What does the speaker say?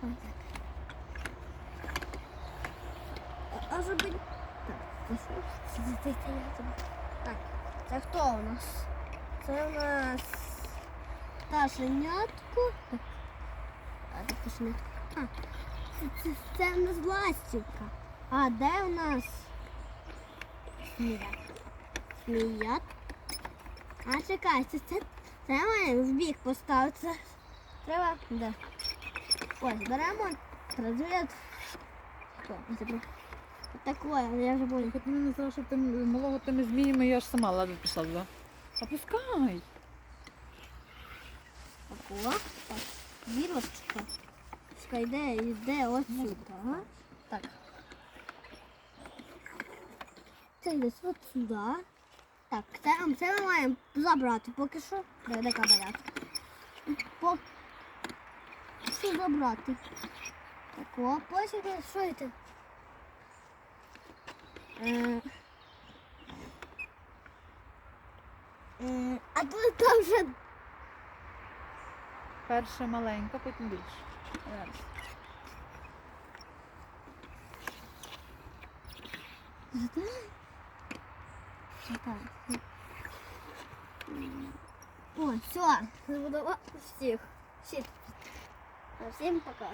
Так. А- зробити. Так. Так, це хто у нас? Це у нас пташенятко. Так. А, це пташенятко. А, це, це, це у нас ластівка. А де у нас? Сміят. Сміят. А чекай, це, це, це має в бік поставити. Треба. Де? Ось, беремо про- Такое, я вже буду. Хоч мене не знала, що тим малого тими зміями я ж сама ладно пішла туди. Опускай. Такого. Так. Вірочка. Чекай, де, йде ось сюди. Ага. Так. Це йде от сюди. Так, це, це ми маємо забрати поки що. Де, де кабарят? Поки що забрати. Так, о, потім що це? Е, е, а тут там вже Перше маленька, потім більше. Зараз. Так. О, все, забудова всіх. Всім пока.